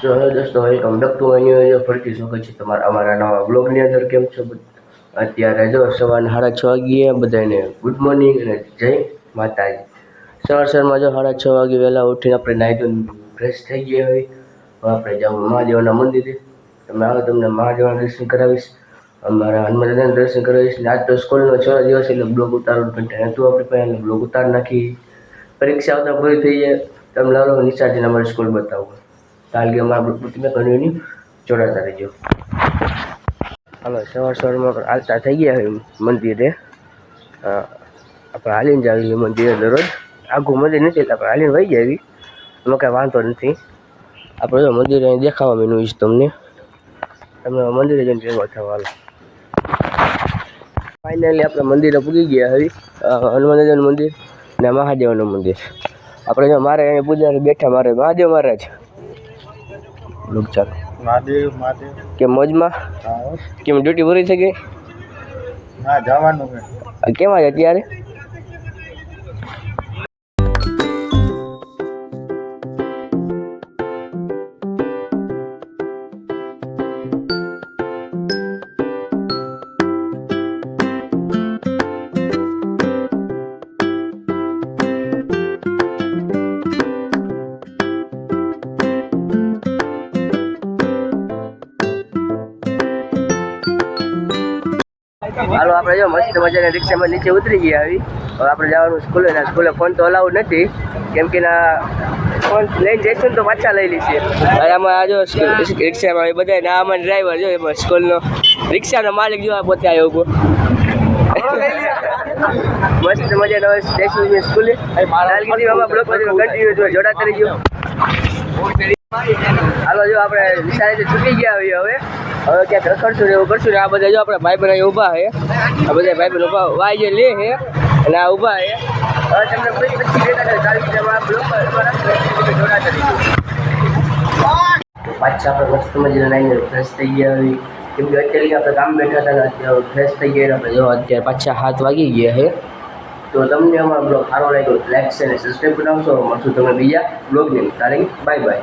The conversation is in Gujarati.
સો હેલો દોસ્તો welcome back to my new ફરીથી સ્વાગત છે, તમારા, અમારા નવા બ્લોગની અંદર કેમ છો અત્યારે જો સવારના સાડા છ વાગ્યે બધાને ગુડ મોર્નિંગ અને જય માતાજી. સવાર સવારમાં જો સાડા છ વાગે વહેલા ઉઠીને આપણે નાહી ધોઈને ફ્રેશ થઈ ગયા હોય, હવે આપણે જવું મહાદેવના મંદિરે. તમે આવો, તમને મહાદેવના દર્શન કરાવીશ. અમારા હનુમાન દાદાના દર્શન કરાવીશ. ને આજ તો સ્કૂલનો છ દિવસ એટલે બ્લોગ ઉતારવાનું કંટાળ હતું આપણે એટલે બ્લોગ ઉતાર નાખી પરીક્ષા આવતા પૂરી થઈ જાય. તમે લાવો નિશાળથી અમારી સ્કૂલ બતાવો. કારણ કે અમારા તમે કન્ટિન્યુ જોડાતા રહેજો. હાલો, સવાર સવારમાં હાલતા થઈ ગયા હોય મંદિરે. આપણે હાલીને જ આવીએ મંદિરે દરરોજ. આખું મંદિર નથી આપણે હાલીને વહી જાવી એમાં કાંઈ વાંધો નથી. આપણે જો મંદિરે અહીં દેખાવા મેનું ઈશ તમને. તમે મંદિરે જઈને ભેગો થવા ફાઇનલી આપણે મંદિરે પૂગી ગયા હવે હનુમાન મંદિર ને મહાદેવનું મંદિર. આપણે જો મારે અહીંયા પૂજારી બેઠા, મારે મહાદેવ મહારાજ. લોક ચાલો મહાદેવ મહાદેવ. કેમ મોજમાં? કેમ ડ્યુટી પૂરી થઈ ગઈ? ના જવાનું કેમ આજે અત્યારે? હાલો આપણે જો મસ્ત મજાની રિક્ષામાં નીચે ઉતરી ગયા આવી. હવે આપણે જવાનું સ્કૂલે ના સ્કૂલે ફોન તો અલાઉડ નથી. કેમ કે ના ફોન લઈને જઈશું તો પાછા લઈ લઈશું. અને આમાં આ જો રિક્ષામાં બધા ના આમાં ડ્રાઈવર જો એમાં સ્કૂલનો રિક્ષાનો માલિક જો આ પોતે આવ્યો ઊભો. મસ્ત મજાનો સ્ટેશન સ્કૂલે. લાલગીરીમાં બ્લોક કન્ટિન્યુ જોડાતા રહીજો. હાલો, જો આપણે નિશાળેથી છૂટી ગયા હોઈએ હવે હવે ક્યાંક રખડશું ને એવું કરશું ને આ બધા જો આપણે ભાઈ બહેન ઊભા છે. આ બધા ભાઈ બહેન ઊભા વાય જે લે છે અને આ ઊભા છે. હવે તમને કોઈ પછી જોડાતા પાછા આપણે મસ્ત મજાના નાઈને ફ્રેશ થઈ ગયા હોય. કેમ કે અત્યારે આપણે કામ બેઠા હતા ફ્રેશ થઈ ગયા આપણે જો અત્યારે પાછા હાથ વાગી ગયા છે. તો તમને અમારો બ્લોગ સારો લાગ્યો લાઈક છે અને સબસ્ક્રાઈબ બનાવશો. મળશું તમે બીજા બ્લોગની તારીખ બાય બાય